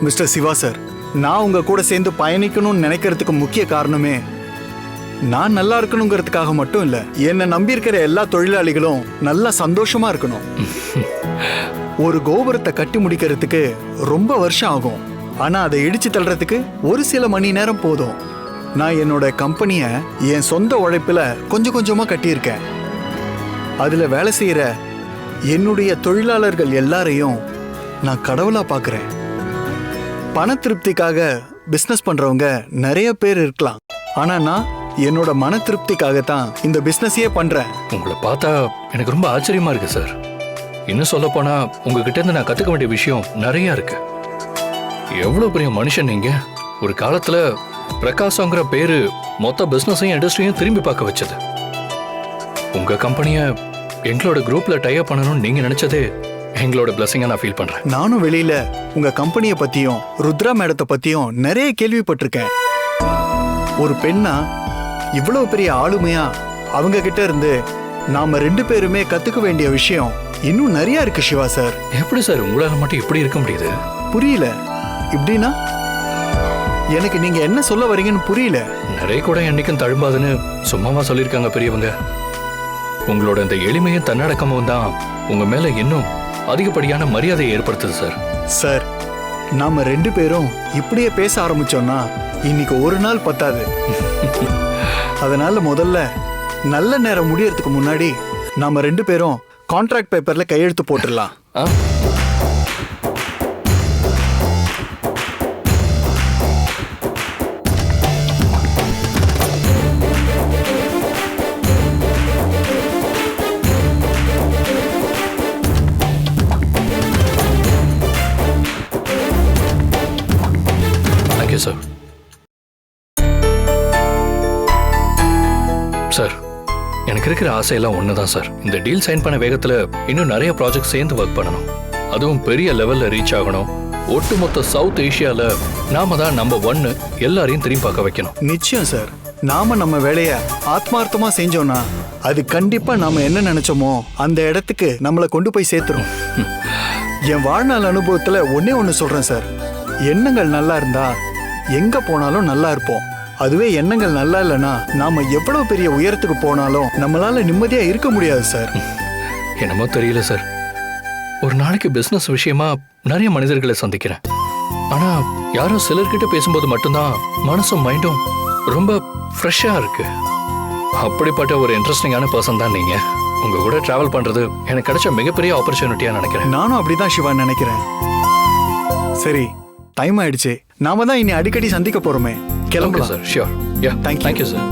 Mister Siva sir நான் உங்க கூட சேர்ந்து பயணிக்கணும்னு நினைக்கிறதுக்கு முக்கிய காரணமே நான் நல்லா இருக்கணுங்கிறதுக்காக மட்டும் இல்ல என்னை நம்பி இருக்கிற எல்லா தொழிலாளிகளும் நல்லா சந்தோஷமா இருக்கணும். ஒரு கோபுரத்தை கட்டி முடிக்கிறதுக்கு ரொம்ப வருஷம் ஆகும். ஆனா அதை இடிச்சு தள்ளுறதுக்கு ஒரு சில மணி நேரம் போதும். நான் என்னோட கம்பெனியை என் சொந்த உழைப்புல கொஞ்சம் கொஞ்சமா கட்டியிருக்கேன். அதுல வேலை செய்யற என்னுடைய தொழிலாளர்கள் எல்லாரையும் நான் கடவுளா பார்க்கறேன் பண திருப்திக்காக பிஸ்னஸ் பண்றவங்க நிறைய பேர் இருக்கலாம். ஆனா நான் என்னோட மன திருப்திக்காக தான் இந்த பிசினஸையே பண்றேன். உங்களை பார்த்தா எனக்கு ரொம்ப ஆச்சரியமா இருக்கு சார் இன்னும் சொல்ல போனா உங்ககிட்ட இருந்து நான் கத்துக்க வேண்டிய விஷயம் நிறைய இருக்கு. எவ்வளவு பெரிய மனுஷன் நீங்க? ஒரு காலத்துல பிரகாசங்கிற பேரு மொத்த பிசினஸையும் இண்டஸ்ட்ரியும் திரும்பி பார்க்க வச்சது. உங்க கம்பெனியை எங்களோட குரூப்ல டைப் பண்ணணும்னு நீங்க நினைச்சதே எங்களோட பிளஸிங்கா நான் ஃபீல் பண்றேன். நானும் வெளியில உங்க கம்பெனியை பத்தியும் ருத்ரா மேடத்தை பத்தியும் நிறைய கேள்விப்பட்டிருக்கேன். ஒரு பெண்ணா இவ்வளவு பெரிய ஆளுமையா அவங்க கிட்ட இருந்து நாம ரெண்டு பேருமே கத்துக்க வேண்டிய விஷயம் இன்னும் நிறைய இருக்கு சிவா சார். எப்படி சார்? உங்களால மட்டும் இப்படி இருக்க முடியுது? புரியல. இப்படின்னா எனக்கு நீங்க என்ன சொல்ல வரீங்கன்னு புரியல. நிறைய கூட என்னைக்கும் தழும்பாதுன்னு சும்மாவா சொல்லியிருக்காங்க பெரியவங்க. உங்களோட இந்த எளிமையும் தன்னடக்கமும் தான் உங்க மேல இன்னும் அதிகப்படியான மரியாதையை ஏற்படுத்துது சார். சார் நாம ரெண்டு பேரும் இப்படியே பேச ஆரம்பிச்சோம்னா இன்னைக்கு ஒரு நாள் பத்தாது. அதனால முதல்ல நல்ல நேரம் முடியறதுக்கு முன்னாடி நாம ரெண்டு பேரும் கான்ட்ராக்ட் பேப்பர்ல கையெழுத்து போட்டுடலாம். சார். சார் எனக்கு இருக்கிற ஆசையெல்லாம் ஒன்று தான் சார். இந்த டீல் சைன் பண்ண வேகத்தில் இன்னும் நிறைய ப்ராஜெக்ட் சேர்ந்து ஒர்க் பண்ணணும். அதுவும் பெரிய லெவலில் ரீச் ஆகணும். ஒட்டுமொத்த சவுத் ஏஷியாவில் நாம தான் நம்பர் ஒன்னு எல்லாரையும் திரும்பி பார்க்க வைக்கணும். நிச்சயம் சார். நாம நம்ம வேலைய ஆத்மார்த்தமா செஞ்சோம்னா அது கண்டிப்பா நாம என்ன நினைச்சோமோ அந்த இடத்துக்கு நம்மளை கொண்டு போய் சேர்த்துரும். என் வாழ்நாள் அனுபவத்துல ஒண்ணே ஒண்ணு சொல்றேன் சார். எண்ணங்கள் நல்லா இருந்தா எங்க போனாலும் நல்லா இருப்போம். அதுவே எண்ணங்கள் நல்லா இல்லைன்னா நாம எவ்வளவு பெரிய உயரத்துக்கு போனாலும் நம்மளால நிம்மதியா இருக்க முடியாது சார். என்னமோ தெரியல சார். ஒரு நாளைக்கு பிஸ்னஸ் விஷயமா நிறைய மனிதர்களை சந்திக்கிறேன். ஆனா யாரோ சிலர்கிட்ட பேசும்போது மட்டும்தான் மனசும் மைண்டும் ரொம்ப ஃப்ரெஷ்ஷா இருக்கு. அப்படிப்பட்ட ஒரு இன்ட்ரெஸ்டிங்கான பர்சன் தான் நீங்க. உங்க கூட டிராவல் பண்றது எனக்கு கிடைச்ச மிகப்பெரிய ஆப்பர்ச்சுனிட்டியா நினைக்கிறேன். நானும் அப்படிதான் சிவா நினைக்கிறேன். சரி டைம் ஆயிடுச்சு. நாம தான் இனி அடிக்கடி சந்திக்க போறோமே. ஓகே கிளம்பலாம் sir sure yeah Thank you. Thank you sir